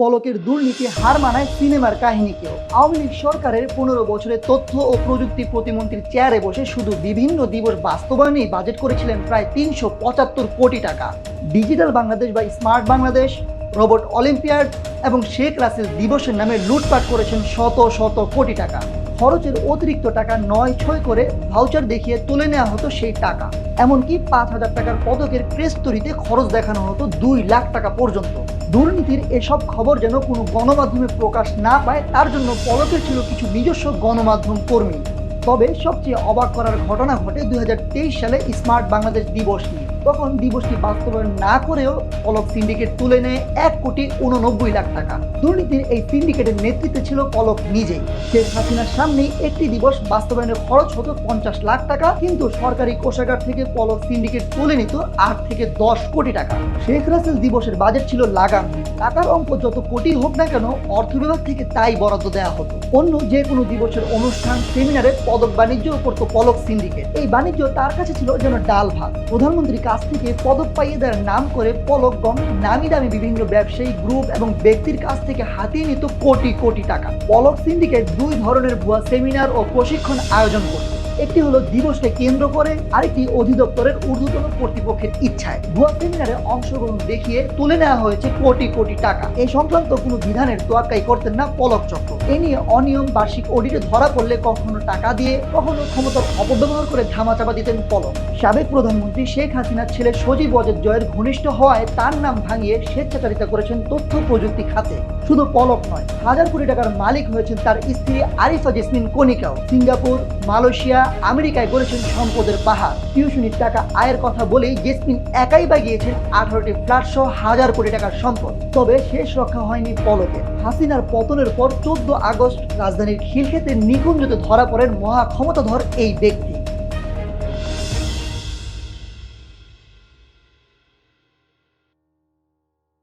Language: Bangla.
পলকের দুর্নীতি, হার মানায় সিনেমার কাহিনীকেও। আওয়ামী লীগ সরকারের পনেরো বছরের তথ্য ও প্রযুক্তি প্রতিমন্ত্রীর চেয়ারে বসে শুধু বিভিন্ন দিবস বাস্তবায়নেই বাজেট করেছিলেন প্রায় তিনশো পঁচাত্তর কোটি টাকা। ডিজিটাল বাংলাদেশ বা স্মার্ট বাংলাদেশ, রোবট অলিম্পিয়াড এবং শেখ রাসেল দিবসের নামে লুটপাট করেছেন শত শত কোটি টাকা। খরচের অতিরিক্ত টাকা নয় ছয় করে ভাউচার দেখিয়ে তুলে নেওয়া হতো সেই টাকা। এমনকি পাঁচ হাজার টাকার পদকের ক্রেস্তরিতে খরচ দেখানো হতো দুই লাখ টাকা পর্যন্ত। দুর্নীতির এসব খবর যেন কোনো গণমাধ্যমে প্রকাশ না পায়, তার জন্য পদকের ছিল কিছু নিজস্ব গণমাধ্যম কর্মী। তবে সবচেয়ে অবাক করার ঘটনা ঘটে দুই হাজার তেইশ সালে স্মার্ট বাংলাদেশ দিবস নিয়ে। তখন দিবসটি বাস্তবায়ন না করেও পলক সিন্ডিকেট তুলে নেয় এক কোটি উননব্বই লাখ টাকা। দুর্নীতির এই সিন্ডিকেটের নেতৃত্বে ছিল পলক নিজেই। শেখ হাসিনার সামনেই একটি দিবস বাস্তবায়নের খরচ হতো পঞ্চাশ লাখ টাকা, কিন্তু সরকারি কোষাগার থেকে পলক সিন্ডিকেট তুলে নিত আট থেকে দশ কোটি টাকা। শেখ রাসেল দিবসের বাজেট ছিল লাগাম। টাকার অঙ্ক যত কোটি হোক না কেন, অর্থ বিভাগ থেকে তাই বরাদ্দ দেওয়া হতো। অন্য যে কোনো দিবসের অনুষ্ঠান, সেমিনারে পদক বাণিজ্য করতো পলক সিন্ডিকেট। এই বাণিজ্য তার কাছে ছিল যেন ডাল ভাত। প্রধানমন্ত্রীর কাছ থেকে পদক পাইয়ে দেওয়ার নাম করে পলক পলকগণ নামি দামি বিভিন্ন ব্যবসায়ী, গ্রুপ এবং ব্যক্তির কাছ থেকে হাতিয়ে নিত কোটি কোটি টাকা। পলক সিন্ডিকেট দুই ধরনের ভুয়া সেমিনার ও প্রশিক্ষণ আয়োজন করত। একটি হলো দিবসকে কেন্দ্র করে, আরেকটি অধিদপ্তরের ঊর্ধ্বতন কর্তৃপক্ষের ইচ্ছায়। ভুয়া সেমিনারে অংশগ্রহণ দেখিয়ে তুলে নেওয়া হয়েছে কোটি কোটি টাকা। এই সংক্রান্ত কোনো বিধানের তোয়াক্কাই করতেন না পলক চক্র। এ নিয়ে অনিয়ম বার্ষিক অডিটে ধরা পড়লে কখনো টাকা দিয়ে, কখনো ক্ষমতার অপব্যবহার করে ধামাচাপা দিতেন পলক। সাবেক প্রধানমন্ত্রী শেখ হাসিনার ছেলে সজীব অজের জয়ের ঘনিষ্ঠ হওয়ায় তার নাম ভাঙিয়ে স্বেচ্ছাচারিতা করেছেন তথ্য প্রযুক্তি খাতে। শুধু পলক নয়, হাজার কোটি টাকার মালিক হয়েছেন তার স্ত্রী আরিফা জেসমিন কনিকাও। সিঙ্গাপুর, মালয়েশিয়া আমেরিকায় করেছেন সম্পদের পাহাড়। টিউশনির টাকা আয়ের কথা বলেই জেসমিন একাই বা গিয়েছেন আঠারোটি ফ্ল্যাট সহ হাজার কোটি টাকার সম্পদ। তবে শেষ রক্ষা হয়নি পলকে। হাসিনার পতনের পর চোদ্দ আগস্ট রাজধানীর খিলক্ষেতে নিকুঞ্জতে ধরা পড়েন মহা ক্ষমতাধর এই ব্যক্তি।